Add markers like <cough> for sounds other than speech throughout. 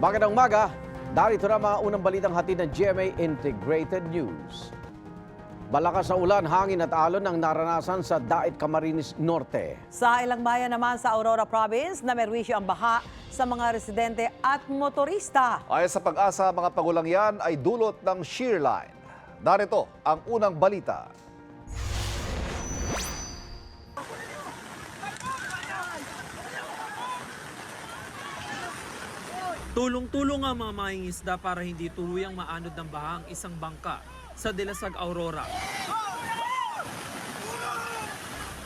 Magandang umaga. Darito na mga unang balitang hatid ng GMA Integrated News. Malakas sa ulan, hangin at alon ang naranasan sa Dait Camarines Norte. Sa ilang bayan naman sa Aurora Province, namerwisyo ang baha sa mga residente at motorista. Ayon sa pag-asa, mga pagulang yan ay dulot ng shear line. Narito ang unang balita. Tulong-tulong ang mga mangingisda para hindi tuluyang maanod ng baha ang isang bangka sa Dilasag, Aurora.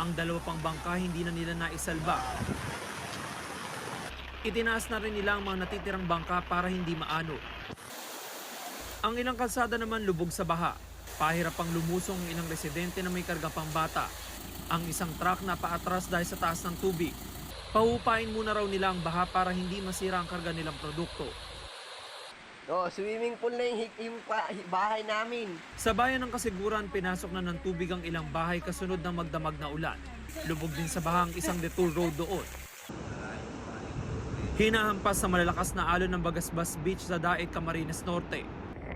Ang dalawa pang bangka hindi na nila naisalba. Itinaas na rin nila ang mga natitirang bangka para hindi maanod. Ang ilang kalsada naman lubog sa baha. Pahirap pang lumusong ang ilang residente na may karga pang bata. Ang isang truck na paatras dahil sa taas ng tubig. Pahupain muna raw nila ang baha para hindi masira ang karga nilang produkto. No, swimming pool na yung, yung bahay namin. Sa bayan ng kasiguran, pinasok na ng tubig ang ilang bahay kasunod ng magdamag na ulan. Lubog din sa baha ang isang detour road doon. Hinahampas sa malalakas na alon ng Bagasbas Beach sa Daet, Camarines Norte.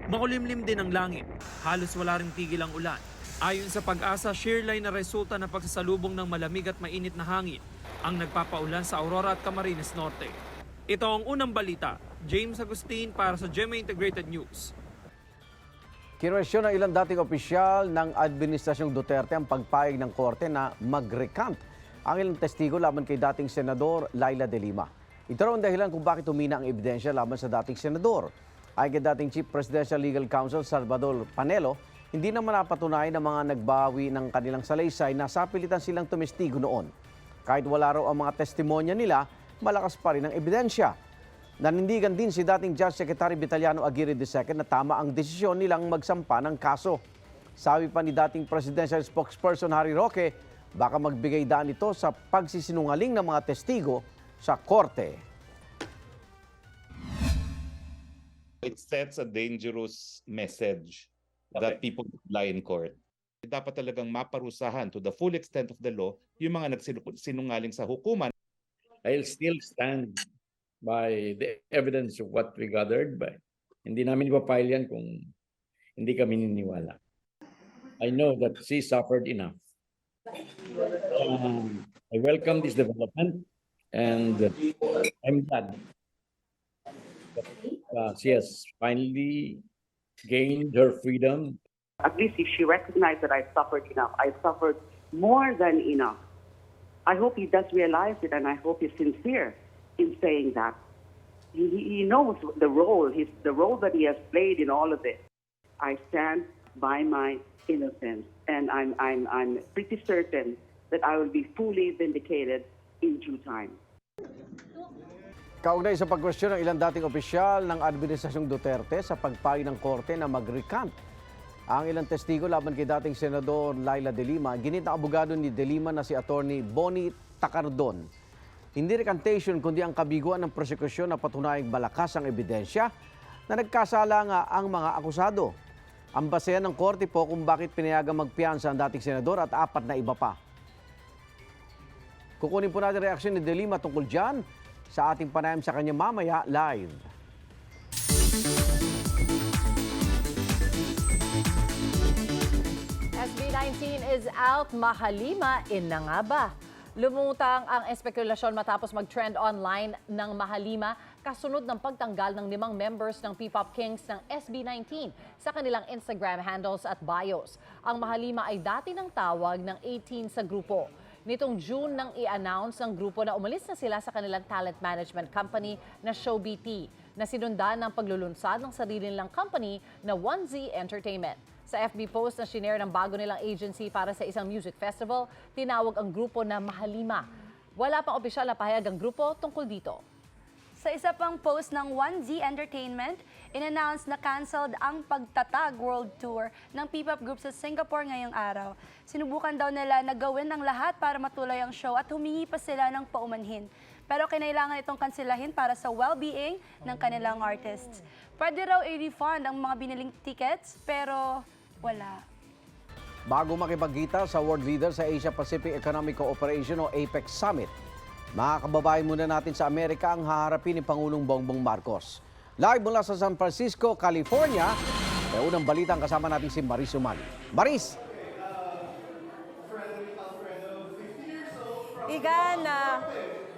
Makulimlim din ang langit. Halos wala ring tigil ang ulan. Ayon sa pag-asa, shear line na resulta ng pagsasalubong ng malamig at mainit na hangin ang nagpapaulan sa Aurora at Camarines Norte. Ito ang unang balita. James Agustin para sa GMA Integrated News. Kinwestiyon ng ilang dating opisyal ng Administrasyong Duterte ang pagpayag ng korte na mag-recant ang ilang testigo laban kay dating Senador Laila de Lima. Ito raw ang dahilan kung bakit humina ang ebidensya laban sa dating senador. Ayon kay dating Chief Presidential Legal Counsel Salvador Panelo, hindi naman napatunayan ng mga nagbawi ng kanilang salaysay na sapilitan silang tumestigo noon. Kahit wala raw ang mga testimonya nila, malakas pa rin ang ebidensya. Nanindigan din si dating Judge Secretary Vitaliano Aguirre II na tama ang desisyon nilang magsampa ng kaso. Sabi pa ni dating Presidential Spokesperson Harry Roque, baka magbigay daan ito sa pagsisinungaling ng mga testigo sa korte. it sets a dangerous message that people lie in court. Dapat talagang maparusahan to the full extent of the law yung mga nagsinungaling sa hukuman. I'll still stand by the evidence of what we gathered. But hindi namin ipapile yan kung hindi kami niniwala. I know that she suffered enough. Um, I welcome this development and I'm glad that uh, she has finally gained her freedom at least if she recognized that I suffered enough, I suffered more than enough. I hope he does realize it, and I hope he's sincere in saying that. He, he knows the role, his, the role that he has played in all of it. I stand by my innocence, and I'm, I'm, I'm pretty certain that I will be fully vindicated in due time. Kaugnay sa pagkwestiyon ng ilang dating opisyal ng Administrasyong Duterte sa pagpayo ng korte na mag-recant ang ilang testigo laban kay dating Senador Laila De Lima, ginit abogado ni De Lima na si Attorney Bonnie Tacardon. Hindi recantation kundi ang kabiguan ng prosekusyon na patunayang malakas ang ebidensya na nagkasala nga ang mga akusado. Ang basehan ng korte po kung bakit pinayagang magpiyansa ang dating senador at apat na iba pa. Kukunin po natin reaksyon ni De Lima tungkol dyan sa ating panayam sa kanya mamaya live. SB19 is out, mahalima in na nga ba? Lumutang ang espekulasyon matapos mag-trend online ng Mahalima kasunod ng pagtanggal ng limang members ng P-Pop Kings ng SB19 sa kanilang Instagram handles at bios. Ang Mahalima ay dati ng tawag ng 18 sa grupo. Nitong June nang i-announce ng grupo na umalis na sila sa kanilang talent management company na ShowBT na sinundan ng paglulunsad ng sarili nilang company na 1Z Entertainment. Sa FB post na shinare ng bago nilang agency para sa isang music festival, tinawag ang grupo na Mahalima. Wala pang opisyal na pahayag ang grupo tungkol dito. Sa isa pang post ng 1Z Entertainment, in-announce na cancelled ang pagtatag world tour ng P-pop group sa Singapore ngayong araw. Sinubukan daw nila na gawin ang lahat para matuloy ang show at humingi pa sila ng paumanhin. Pero kinailangan itong kansilahin para sa well-being ng kanilang artists. Pwede raw i-refund ang mga biniling tickets, pero wala. Bago makipagkita sa world leader sa Asia Pacific Economic Cooperation o APEC Summit, mga kababayan muna natin sa Amerika ang haharapin ni Pangulong Bongbong Marcos. Live mula sa San Francisco, California, may unang balitang kasama natin si Maris Umali. Maris! Igan, ah,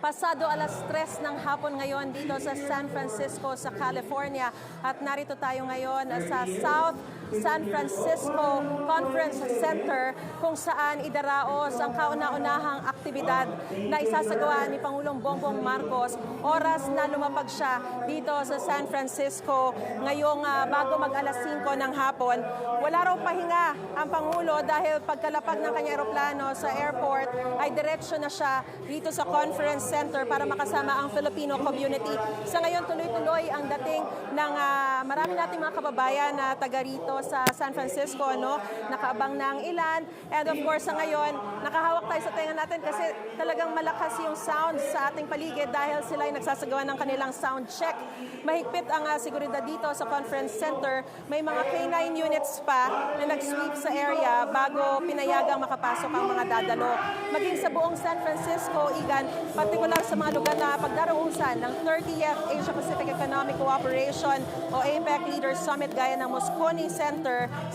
pasado alas 3 ng hapon ngayon dito sa San Francisco sa California at narito tayo ngayon ah, sa South San Francisco Conference Center kung saan idaraos ang kauna-unahang aktibidad na isasagawa ni Pangulong Bongbong Marcos oras na lumapag siya dito sa San Francisco ngayong ah, bago mag alas 5 ng hapon. Wala raw pahinga ang Pangulo dahil pagkalapag ng kanyang aeroplano sa airport ay diretsyo na siya dito sa conference center para makasama ang Filipino community. Sa ngayon tuloy-tuloy ang dating ng ah, marami nating mga kababayan na taga rito sa San Francisco, no? Nakaabang na ang ilan. And of course, sa ngayon, nakahawak tayo sa tenga natin kasi talagang malakas yung sound sa ating paligid dahil sila ay nagsasagawa ng kanilang sound check. Mahigpit ang ah, seguridad dito sa conference center. May mga K-9 units pa na nag-sweep sa area bago pinayagang makapasok ang mga dadalo. Maging sa buong San Francisco, Igan, partikular sa mga lugar na pagdarausan ng 30th Asia Pacific Economic Cooperation o APEC Leaders Summit gaya ng Moscone Center,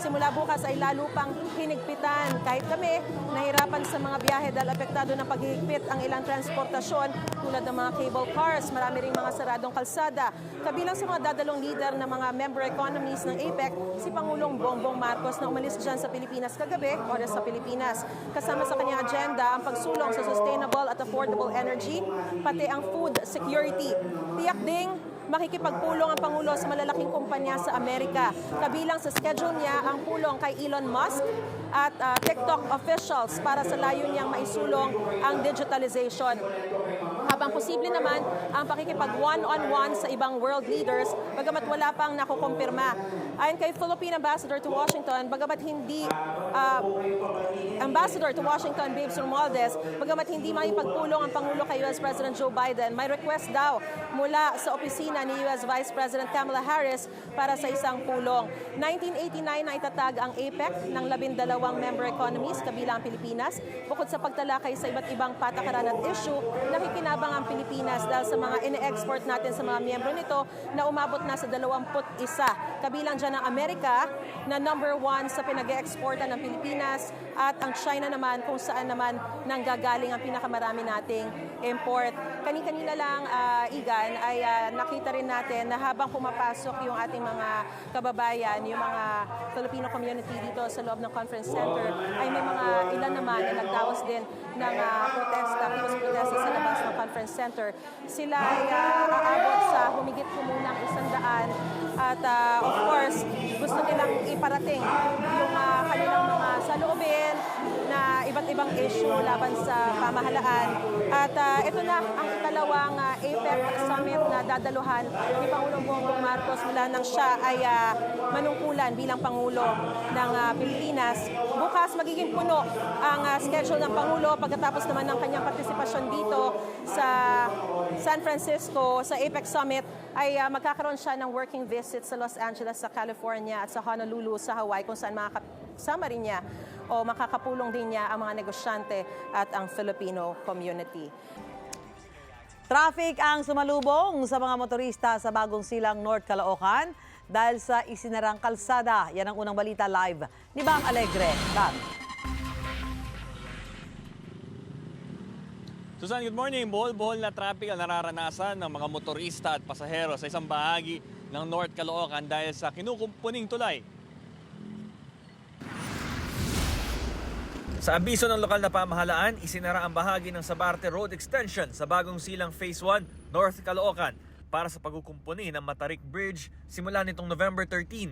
simula bukas ay lalo pang hinigpitan. Kahit kami, nahirapan sa mga biyahe dahil apektado ng paghihigpit ang ilang transportasyon tulad ng mga cable cars, marami ring mga saradong kalsada. Kabilang sa mga dadalong leader ng mga member economies ng APEC, si Pangulong Bongbong Marcos na umalis dyan sa Pilipinas kagabi, oras sa Pilipinas. Kasama sa kanyang agenda ang pagsulong sa sustainable at affordable energy, pati ang food security. Tiyak ding makikipagpulong ang Pangulo sa malalaking kumpanya sa Amerika. Kabilang sa schedule niya ang pulong kay Elon Musk at ah, TikTok officials para sa layo niyang maisulong ang digitalization. Habang posible naman ang pakikipag one-on-one sa ibang world leaders, bagamat wala pang nakukumpirma. Ayon kay Philippine Ambassador to Washington, bagamat hindi ah, Ambassador to Washington, Babes Romualdez, bagamat hindi maipagpulong ang Pangulo kay US President Joe Biden, may request daw mula sa opisina ni US Vice President Kamala Harris para sa isang pulong. 1989 na itatag ang APEC ng labindalawang member economies kabilang ang Pilipinas. Bukod sa pagtalakay sa iba't ibang patakaran at issue, nakikinabang ang Pilipinas dahil sa mga ine-export natin sa mga miyembro nito na umabot na sa 21. Kabilang ang Amerika na number one sa pinag-exportan ng Pilipinas at ang China naman kung saan naman nanggagaling ang pinakamarami nating import. Kani-kanina lang, ah, Igan, ay ah, nakita rin natin na habang pumapasok yung ating mga kababayan, yung mga Filipino community dito sa loob ng conference center, ay may mga ilan naman na nagdawas din ng ah, protesta, peace protesta sa labas ng conference center. Sila ay ah, aabot sa humigit kumunang isang daan at ah, of course, gusto nilang iparating iba't ibang issue laban sa pamahalaan. At ah, ito na ang ikalawang ah, APEC summit na dadaluhan ni Pangulong Bongbong Marcos mula nang siya ay ah, manungkulan bilang Pangulo ng ah, Pilipinas. Bukas magiging puno ang ah, schedule ng Pangulo pagkatapos naman ng kanyang partisipasyon dito sa San Francisco sa APEC Summit ay ah, magkakaroon siya ng working visit sa Los Angeles, sa California at sa Honolulu sa Hawaii kung saan makakasama rin niya o makakapulong din niya ang mga negosyante at ang Filipino community. Traffic ang sumalubong sa mga motorista sa bagong silang North Caloocan dahil sa isinarang kalsada. Yan ang unang balita live ni Bang Alegre. Bang. Susan, good morning. Buhol-buhol na traffic ang nararanasan ng mga motorista at pasahero sa isang bahagi ng North Caloocan dahil sa kinukumpuning tulay. Sa abiso ng lokal na pamahalaan, isinara ang bahagi ng Sabarte Road Extension sa bagong silang Phase 1, North Caloocan para sa pagkukumpuni ng Matarik Bridge simula nitong November 13.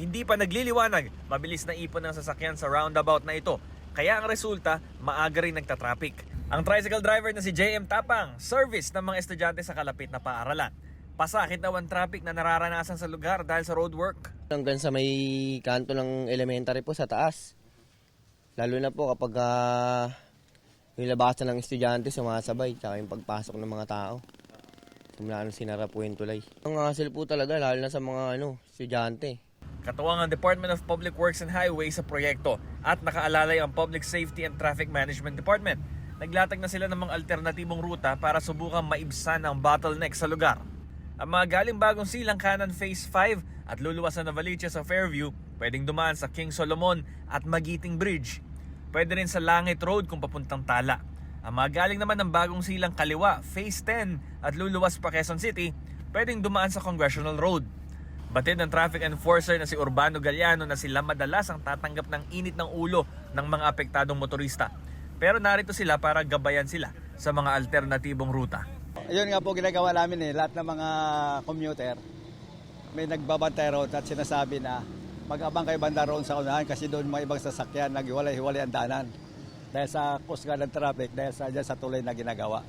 Hindi pa nagliliwanag, mabilis na ipon ng sasakyan sa roundabout na ito. Kaya ang resulta, maaga rin nagtatraffic. Ang tricycle driver na si JM Tapang, service ng mga estudyante sa kalapit na paaralan. Pasakit daw ang traffic na nararanasan sa lugar dahil sa roadwork. Hanggang sa may kanto ng elementary po sa taas. Lalo na po kapag uh, yung labasan ng estudyante sumasabay, tsaka yung pagpasok ng mga tao. Simula nung sinara po yung tulay. Ang hassle po talaga, lalo na sa mga ano, estudyante. Katuwang ang Department of Public Works and Highways sa proyekto at nakaalalay ang Public Safety and Traffic Management Department. Naglatag na sila ng mga alternatibong ruta para subukang maibsan ang bottleneck sa lugar. Ang mga galing bagong silang kanan Phase 5 at luluwas na Novaliches sa Fairview, pwedeng dumaan sa King Solomon at Magiting Bridge. Pwede rin sa Langit Road kung papuntang Tala. Ang mga galing naman ng bagong silang kaliwa, Phase 10 at luluwas pa Quezon City, pwedeng dumaan sa Congressional Road. Batid ng traffic enforcer na si Urbano Galliano na sila madalas ang tatanggap ng init ng ulo ng mga apektadong motorista. Pero narito sila para gabayan sila sa mga alternatibong ruta. Ayun nga po ginagawa namin eh, lahat ng mga commuter, may nagbabantay road at sinasabi na mag-abang kayo banda roon sa unahan kasi doon mga ibang sasakyan naghiwalay-hiwalay ang daanan. Dahil sa kusga ng traffic, dahil sa, dyan sa tuloy na ginagawa.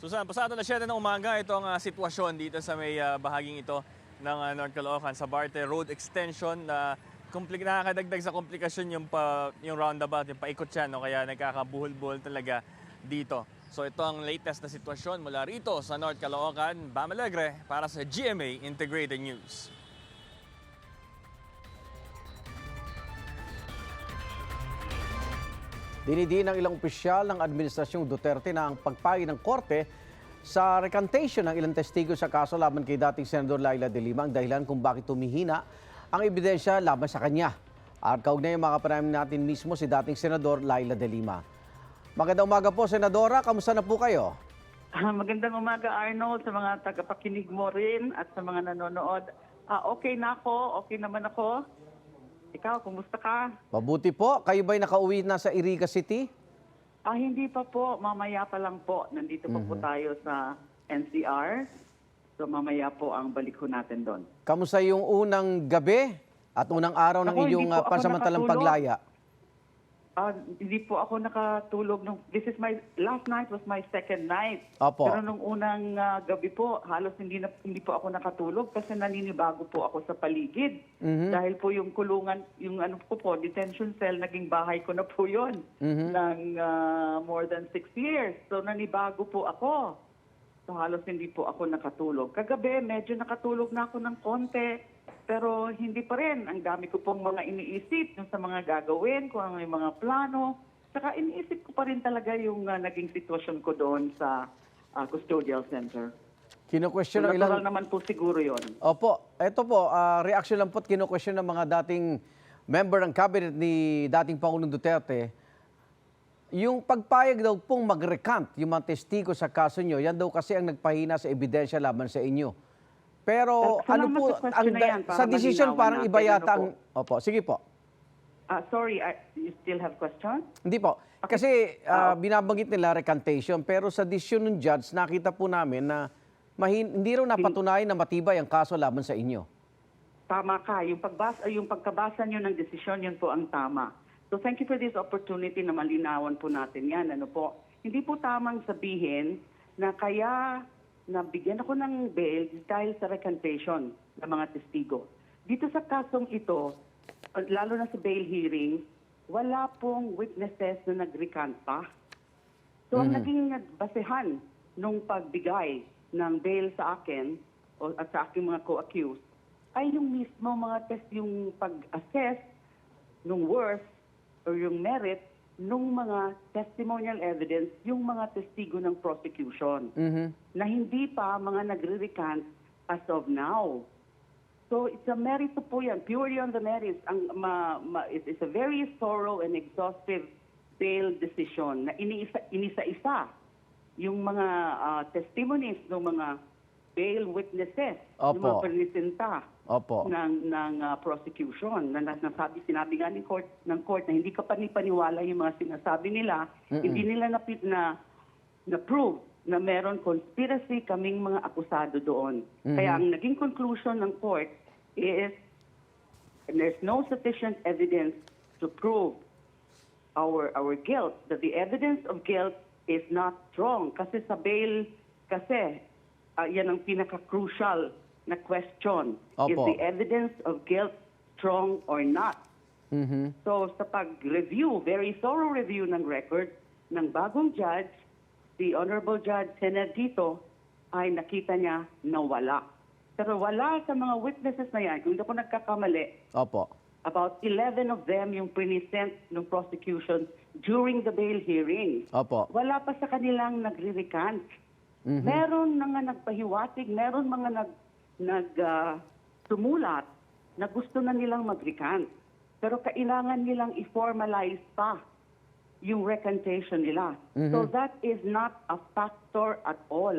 Susan, pasado na siya ng umaga itong ah, sitwasyon dito sa may ah, bahaging ito ng ah, North Caloocan sa Barte Road Extension na komplik nakakadagdag sa komplikasyon yung pa yung roundabout, yung paikot siya no kaya nagkakabuhol-buhol talaga dito. So ito ang latest na sitwasyon mula rito sa North Caloocan, Bam Alegre para sa GMA Integrated News. Dinidiin ng ilang opisyal ng Administrasyong Duterte na ang pagpahig ng korte sa recantation ng ilang testigo sa kaso laban kay dating Senador Laila de Lima ang dahilan kung bakit tumihina ang ebidensya laban sa kanya. At kaugnay makapanamin natin mismo si dating Senador Laila de Lima. Magandang umaga po, Senadora. Kamusta na po kayo? Ah, magandang umaga Arnold sa mga tagapakinig mo rin at sa mga nanonood. Ah, okay na ako, okay naman ako. Ikaw, kumusta ka? Mabuti po. Kayo ba'y nakauwi na sa Iriga City? Ah, hindi pa po, mamaya pa lang po. Nandito pa po tayo sa NCR. So mamaya po ang balik ko natin doon. Kamusta yung unang gabi at unang araw ng Ako, po ah, pansamantalang paglaya? Ah, hindi po ako nakatulog nung this is my last night was my second night. Opo. Pero nung unang ah, gabi po, halos hindi na hindi po ako nakatulog kasi naninibago po ako sa paligid. Mhm. Dahil po yung kulungan, yung ano ko po, detention cell, naging bahay ko na po yun Mhm. ng ah, more than six years. So nanibago po ako. So halos hindi po ako nakatulog. Kagabi, medyo nakatulog na ako ng konti. Pero hindi pa rin. Ang dami ko pong mga iniisip yung sa mga gagawin, kung ano yung mga plano. Saka iniisip ko pa rin talaga yung ah, naging sitwasyon ko doon sa ah, custodial center. Kino-question ng Natural ilang... naman po siguro yon. Opo, eto po, ah, reaction lang po at kino-question ng mga dating member ng cabinet ni dating Pangulong Duterte. Yung pagpayag daw pong mag-recant yung mga testigo sa kaso nyo, yan daw kasi ang nagpahina sa ebidensya laban sa inyo. Pero Salamat ano po, sa question na yan para sa decision malinawan parang natin. iba yata Ano ang... Opo, sige po. Ah, sorry, ah, you still have question? Hindi po. Kasi ah, binabanggit nila recantation, pero sa decision ng judge, nakita po namin na mahin- hindi raw napatunayan na matibay ang kaso laban sa inyo. Tama ka. Yung, pagbasa, yung pagkabasa nyo ng desisyon, yun po ang tama. So thank you for this opportunity na malinawan po natin yan. Ano po? Hindi po tamang sabihin na kaya nabigyan ako ng bail dahil sa recantation ng mga testigo. Dito sa kasong ito, lalo na sa bail hearing, wala pong witnesses na nag-recant pa. So ang naging basehan nung pagbigay ng bail sa akin o at sa aking mga co-accused ay yung mismo mga test, yung pag-assess nung worth or yung merit nung mga testimonial evidence, yung mga testigo ng prosecution Mhm. na hindi pa mga nagre-recant as of now. So it's a merito po yan, purely on the merits. Ang, ma, ma, it is a very thorough and exhaustive bail decision na iniisa, inisa-isa yung mga ah, testimonies ng mga bail witnesses, yung mga Opo. presenta Opo. ng ng ah, prosecution na nas- nasabi sinabi nga ni court ng court na hindi ka panipaniwala yung mga sinasabi nila. Hindi nila na na na prove na meron conspiracy kaming mga akusado doon. Kaya ang naging conclusion ng court is there's no sufficient evidence to prove our our guilt that the evidence of guilt is not strong. Kasi sa bail kasi ah, yan ang pinaka crucial na question is Opo. the evidence of guilt strong or not Mhm. so sa pag-review very thorough review ng record ng bagong judge the honorable judge Senadito ay nakita niya na wala pero wala sa mga witnesses na yan kung hindi ako nagkakamali Opo. About 11 of them yung present ng prosecution during the bail hearing. Opo. Wala pa sa kanilang nagre-recant. Meron mga nagpahiwatig, meron mga nag, nag ah, sumulat na gusto na nilang mag-recant. Pero kailangan nilang i-formalize pa yung recantation nila. So that is not a factor at all.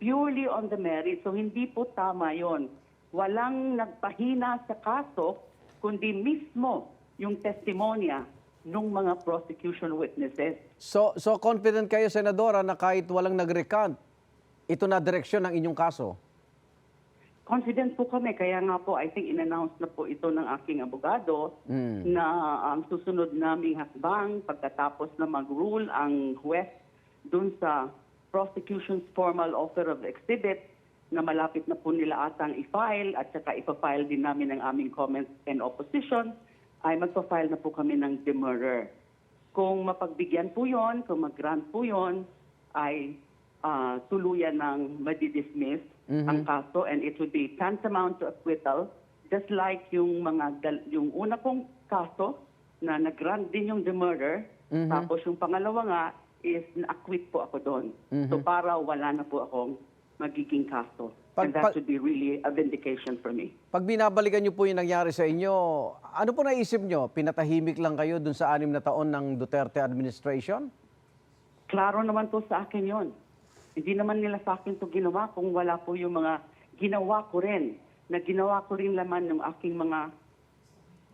Purely on the merit. So hindi po tama yon. Walang nagpahina sa kaso, kundi mismo yung testimonya ng mga prosecution witnesses. So, so confident kayo, Senadora, na kahit walang nag-recant, ito na direksyon ng inyong kaso? Confident po kami, kaya nga po I think in-announce na po ito ng aking abogado na ang susunod naming hakbang pagkatapos na mag-rule ang huwes dun sa prosecution's formal offer of exhibit na malapit na po nila atang i-file at saka ipafile din namin ang aming comments and opposition, ay magpa-file na po kami ng demurrer. Kung mapagbigyan po yon, kung mag-grant po yon, ay ah, tuluyan ng madidismiss ang kaso and it would be tantamount to acquittal just like yung mga yung una kong kaso na nag-grant din yung demurrer tapos yung pangalawa nga is na-acquit po ako doon. So para wala na po akong magiging kaso. Pag- and that pag- would be really a vindication for me. Pag binabalikan niyo po yung nangyari sa inyo, ano po naisip niyo? Pinatahimik lang kayo dun sa anim na taon ng Duterte administration? Klaro naman po sa akin yon. Hindi naman nila sa akin to ginawa kung wala po yung mga ginawa ko rin, na ginawa ko rin laman ng aking mga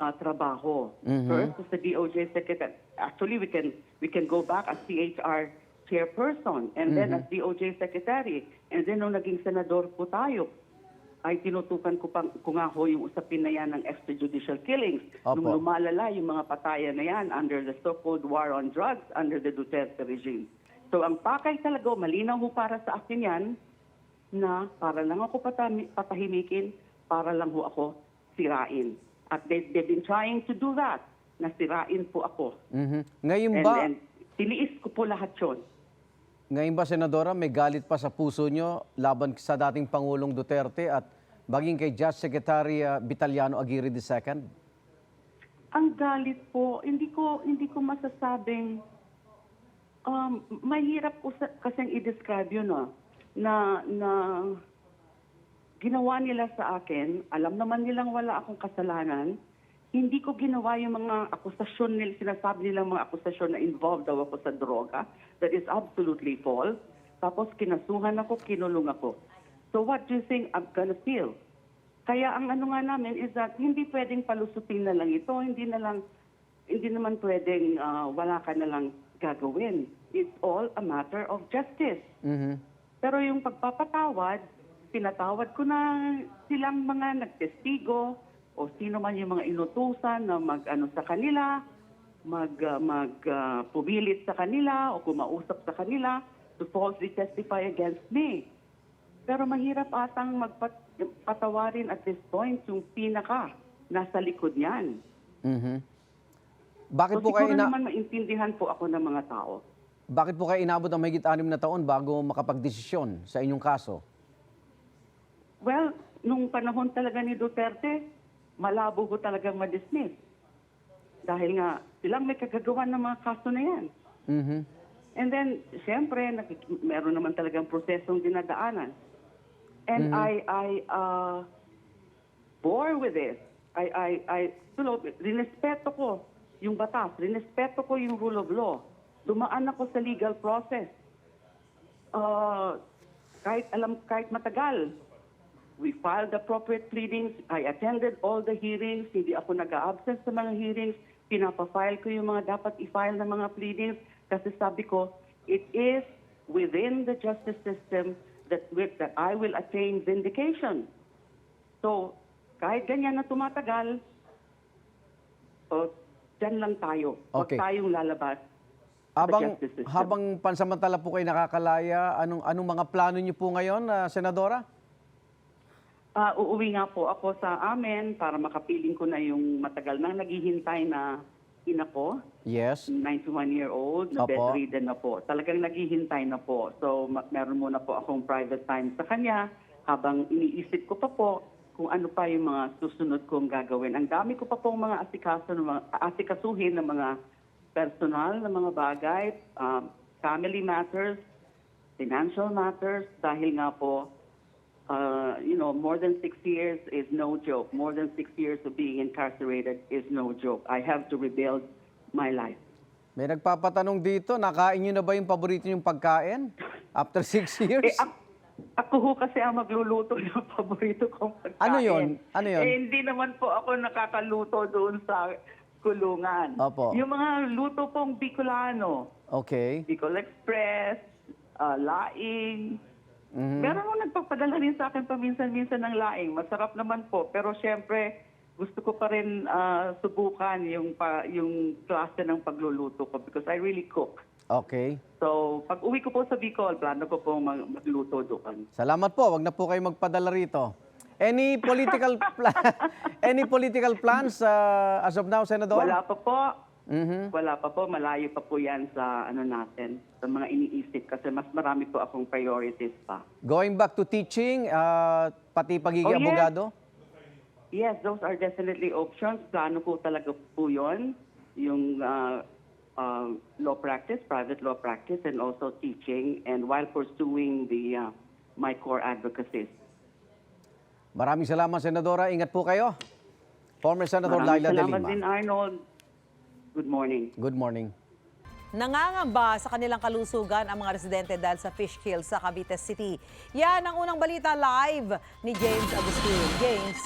ah, trabaho. First, as the DOJ Secretary, actually we can we can go back as CHR chairperson and then as DOJ Secretary. And then nung naging senador po tayo, ay tinutukan ko, pang, ko nga ho yung usapin na yan ng extrajudicial killings. Opo. Nung lumalala yung mga patayan na yan under the so-called war on drugs under the Duterte regime. So ang pakay talaga, malinaw ho para sa akin yan, na para lang ako patahimikin, para lang ho ako sirain. At they, they've been trying to do that, na sirain po ako. Mhm. Ngayon And, ba, and tiniis ko po lahat yun. ngayon ba, Senadora, may galit pa sa puso niyo laban sa dating Pangulong Duterte at maging kay Judge Secretary uh, Vitaliano Aguirre II? Ang galit po, hindi ko hindi ko masasabing um, mahirap po sa, kasing i-describe yun ah, na na ginawa nila sa akin, alam naman nilang wala akong kasalanan, hindi ko ginawa yung mga akusasyon nila, sinasabi nilang mga akusasyon na involved daw ako sa droga. That is absolutely false. Tapos kinasuhan ako, kinulong ako. So what do you think I'm gonna feel? Kaya ang ano nga namin is that hindi pwedeng palusutin na lang ito, hindi na lang, hindi naman pwedeng ah, wala ka na lang gagawin. It's all a matter of justice. Mhm. Pero yung pagpapatawad, pinatawad ko na silang mga nagtestigo o sino man yung mga inutusan na mag-ano sa kanila, mag, ah, mag ah, pumilit sa kanila o kumausap sa kanila to falsely testify against me. Pero mahirap atang magpatawarin at this point yung pinaka nasa likod niyan. Mhm. Bakit So po kayo siguro ina- naman maintindihan po ako ng mga tao. Bakit po kayo inabot ng mahigit anim na taon bago makapagdesisyon sa inyong kaso? Well, nung panahon talaga ni Duterte, malabo ko talagang ma-dismiss. Dahil nga, silang may kagagawa ng mga kaso na yan. Mhm. And then, siyempre, meron naman talagang prosesong dinadaanan. And I, I uh, bore with this. I, I, I, tulo, rinespeto ko yung batas, rinespeto ko yung rule of law. Dumaan ako sa legal process. Uh, kahit alam, kahit matagal, We filed appropriate pleadings. I attended all the hearings. Hindi ako nag-absent sa mga hearings. Pinapafile ko yung mga dapat i-file na mga pleadings. Kasi sabi ko, it is within the justice system that, with, that I will attain vindication. So, kahit ganyan na tumatagal, o, dyan lang tayo. Huwag Okay. tayong lalabas Habang, habang pansamantala po kayo nakakalaya, anong, anong mga plano niyo po ngayon, ah, Senadora? Ah, uuwi nga po ako sa amin para makapiling ko na yung matagal nang naghihintay na ina ko, Yes. 91-year-old, na Opo. bedridden na po. Talagang naghihintay na po. So, meron muna po akong private time sa kanya habang iniisip ko pa po kung ano pa yung mga susunod kong gagawin. Ang dami ko pa pong mga asikaso, mga, asikasuhin ng mga personal na mga bagay, um, family matters, financial matters, dahil nga po, uh, you know, more than six years is no joke. More than six years of being incarcerated is no joke. I have to rebuild my life. May nagpapatanong dito, nakain nyo na ba yung paborito yung pagkain? After six <laughs> years? Eh, ak- ako ho kasi ang magluluto ng paborito kong pagkain. Ano yun? Ano yun? Eh, hindi naman po ako nakakaluto doon sa kulungan. Opo. Yung mga luto pong Bicolano, Okay. Bicol Express, ah, laing. Mhm. Meron mo nagpapadala rin sa akin paminsan-minsan ng laing. Masarap naman po. Pero syempre, gusto ko pa rin ah, subukan yung, pa, yung klase ng pagluluto ko because I really cook. Okay. So, pag uwi ko po sa Bicol, plano ko po mag- magluto doon. Salamat po. Wag na po kayo magpadala rito. Any political pla- <laughs> any political plans uh, as of now, Senador? Wala pa po. Mhm. Wala pa po. Malayo pa po yan sa ano natin, sa mga iniisip kasi mas marami po akong priorities pa. Going back to teaching, uh, pati pagiging Oh, yes. abogado? Yes, those are definitely options. Plano ko talaga po yun. Yung uh, uh, law practice, private law practice, and also teaching, and while pursuing the uh, my core advocacies. Maraming salamat, Senadora. Ingat po kayo. Former Senator Maraming Laila de salamat Lima. din, Arnold. Good morning. Good morning. Nangangamba sa kanilang kalusugan ang mga residente dahil sa fish kill sa Cavite City. Yan ang unang balita live ni James Agustin. James.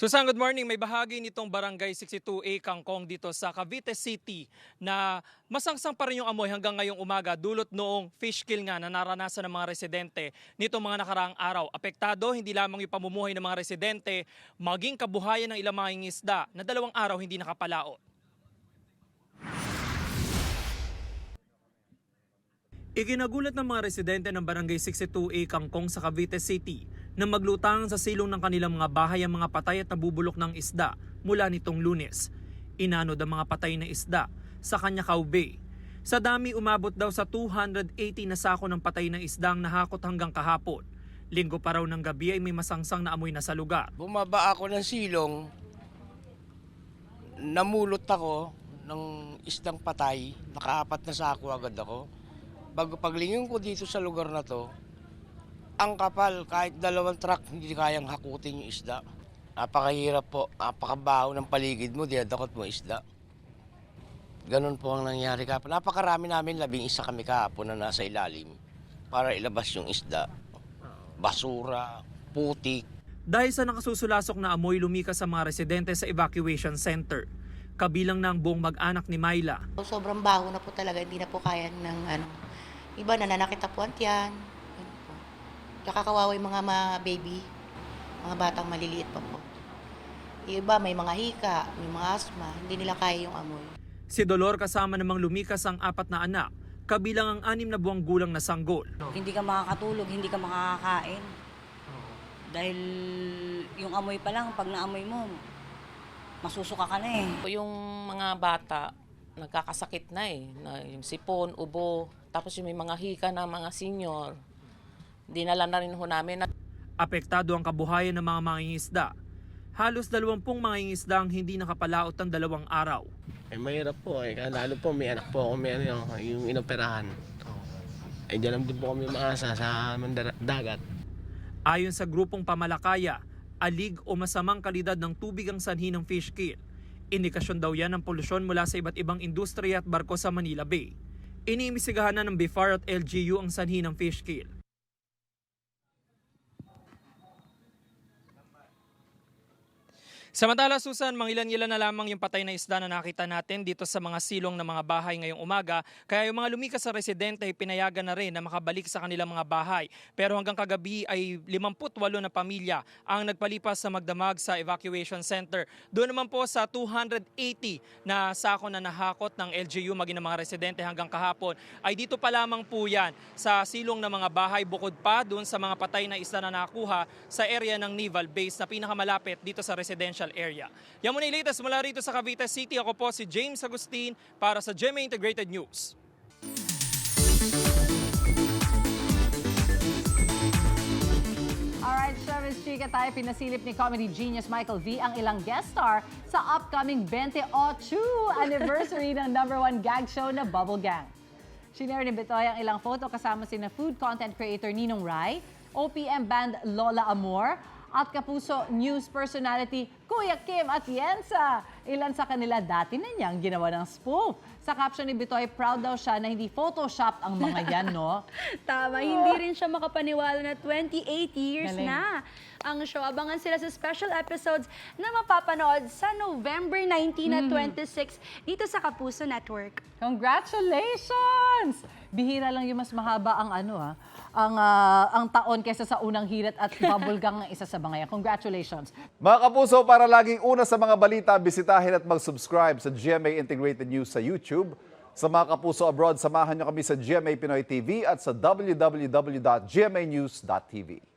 Susan, good morning. May bahagi nitong Barangay 62A Kangkong dito sa Cavite City na masangsang pa rin yung amoy hanggang ngayong umaga dulot noong fish kill nga na naranasan ng mga residente nitong mga nakaraang araw. Apektado hindi lamang yung pamumuhay ng mga residente, maging kabuhayan ng ilang mga isda na dalawang araw hindi nakapalaot. Ikinagulat ng mga residente ng Barangay 62A Kangkong sa Cavite City na maglutang sa silong ng kanilang mga bahay ang mga patay at nabubulok ng isda mula nitong lunes. Inanod ang mga patay na isda sa Kanyakaw Bay. Sa dami umabot daw sa 280 na sako ng patay na isda ang nahakot hanggang kahapon. Linggo pa raw ng gabi ay may masangsang na amoy na sa lugar. Bumaba ako ng silong, namulot ako ng isdang patay, nakaapat na sako agad ako. Bago paglingin ko dito sa lugar na to, ang kapal, kahit dalawang truck, hindi kayang hakutin yung isda. Napakahirap po, napakabaho ng paligid mo, dinadakot mo isda. Ganon po ang nangyari kapon. Napakarami namin, labing isa kami kahapon na nasa ilalim para ilabas yung isda. Basura, putik, Dahil sa nakasusulasok na amoy lumikas sa mga residente sa evacuation center. Kabilang ng buong mag-anak ni Myla. Sobrang baho na po talaga, hindi na po kaya ng ano. Iba na po ang tiyan. Yun po. Tsaka kawawa yung mga, mga baby, mga batang maliliit pa po. Yung iba may mga hika, may mga asma, hindi nila kaya yung amoy. Si Dolor kasama namang lumikas ang apat na anak, kabilang ang anim na buwang gulang na sanggol. Hindi ka makakatulog, hindi ka makakakain. Dahil yung amoy pa lang, pag naamoy mo, masusuka ka na eh. Yung mga bata, nagkakasakit na eh. Na yung sipon, ubo, tapos yung may mga hika na mga senior. Dinala na rin ho namin. Apektado ang kabuhayan ng mga mangingisda. Halos dalawampung mangingisda ang hindi nakapalaot ng dalawang araw. Eh, mahirap po eh. Lalo po, may anak po ako, may ano, yung inoperahan. Eh, dyan lang din po kami maasa sa dagat. Ayon sa grupong pamalakaya, alig o masamang kalidad ng tubig ang sanhi ng fish kill. Indikasyon daw yan ng polusyon mula sa iba't ibang industriya at barko sa Manila Bay. Iniimbisigahan na ng BIFAR at LGU ang sanhi ng fish kill. Samantala, Susan, mangilan-ilan na lamang yung patay na isda na nakita natin dito sa mga silong ng mga bahay ngayong umaga. Kaya yung mga lumikas sa residente ay pinayagan na rin na makabalik sa kanilang mga bahay. Pero hanggang kagabi ay 58 na pamilya ang nagpalipas sa magdamag sa evacuation center. Doon naman po sa 280 na sako na nahakot ng LGU maging ng mga residente hanggang kahapon ay dito pa lamang po yan sa silong ng mga bahay bukod pa doon sa mga patay na isda na nakuha sa area ng Naval Base na pinakamalapit dito sa residential area. Yan muna yung latest mula rito sa Cavite City. Ako po si James Agustin para sa GMA Integrated News. sa Miss Chika tayo, pinasilip ni comedy genius Michael V ang ilang guest star sa upcoming 28 anniversary <laughs> ng number one gag show na Bubble Gang. Shinare ni Betoy ang ilang photo kasama sina food content creator Ninong Rai, OPM band Lola Amor, at Kapuso News personality Kuya Kim Atienza. Ilan sa kanila dati na niyang ginawa ng spoof. Sa caption ni Bitoy, proud daw siya na hindi Photoshop ang mga <laughs> yan, no? Tama, hindi rin siya makapaniwala na 28 years Galing. na ang show. Abangan sila sa special episodes na mapapanood sa November 19 at 26 dito sa Kapuso Network. Congratulations! Bihira lang yung mas mahaba ang ano ah, ang ah, ang taon kaysa sa unang hirit at bubblegum ng <laughs> isa sa mga yan. Congratulations. Mga kapuso, para laging una sa mga balita, bisitahin at mag-subscribe sa GMA Integrated News sa YouTube. Sa mga kapuso abroad, samahan niyo kami sa GMA Pinoy TV at sa www.gmanews.tv.